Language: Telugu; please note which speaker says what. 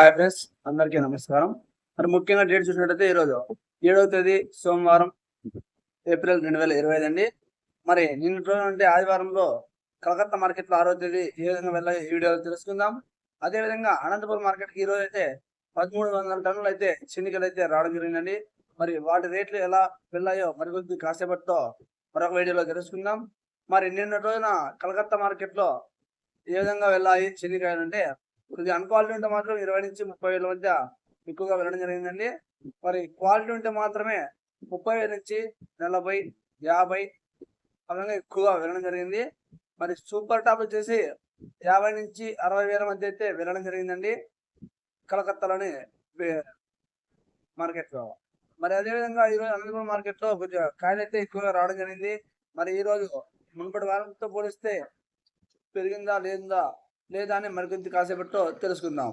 Speaker 1: హాయ్ ఫ్రెండ్స్ అందరికీ నమస్కారం. మరి ముఖ్యంగా డేట్ చూసినట్టయితే ఈరోజు ఏడవ తేదీ సోమవారం ఏప్రిల్ రెండు వేల ఇరవై ఐదు అండి. మరి నిన్నటి రోజు అంటే ఆదివారంలో కలకత్తా మార్కెట్లో ఆరో తేదీ ఏ విధంగా వెళ్ళాలి ఈ వీడియోలో తెలుసుకుందాం. అదేవిధంగా అనంతపురం మార్కెట్కి ఈరోజు రోజు అయితే పదమూడు వందల టన్నులు అయితే చిన్నికలు అయితే రావడం జరిగిందండి. మరి వాటి రేట్లు ఎలా వెళ్ళాయో మరికొద్ది కాసేపట్లో మరొక వీడియోలో తెలుసుకుందాం. మరి నిన్నటి రోజున కలకత్తా మార్కెట్లో ఏ విధంగా వెళ్ళాయి చిన్నికాయలు అంటే కొద్దిగా అన్క్వాలిటీ ఉంటే మాత్రం ఇరవై నుంచి ముప్పై వేల మధ్య ఎక్కువగా వెళ్ళడం జరిగిందండి. మరి క్వాలిటీ ఉంటే మాత్రమే ముప్పై వేల నుంచి నలభై యాభై అలాగే ఎక్కువగా వెళ్ళడం జరిగింది. మరి సూపర్ టాప్ వచ్చేసి యాభై నుంచి అరవై వేల మధ్య అయితే వెళ్ళడం జరిగిందండి. కలకత్తాలోని మార్కెట్లో మరి అదేవిధంగా ఈరోజు అనంతపురం మార్కెట్లో కొద్దిగా కాయలు అయితే ఎక్కువగా రావడం జరిగింది. మరి ఈరోజు మునుపటి వారంతో పోలిస్తే పెరిగిందా లేదా లేదా అని మరికొంత కాసేపట్లో తెలుసుకుందాం.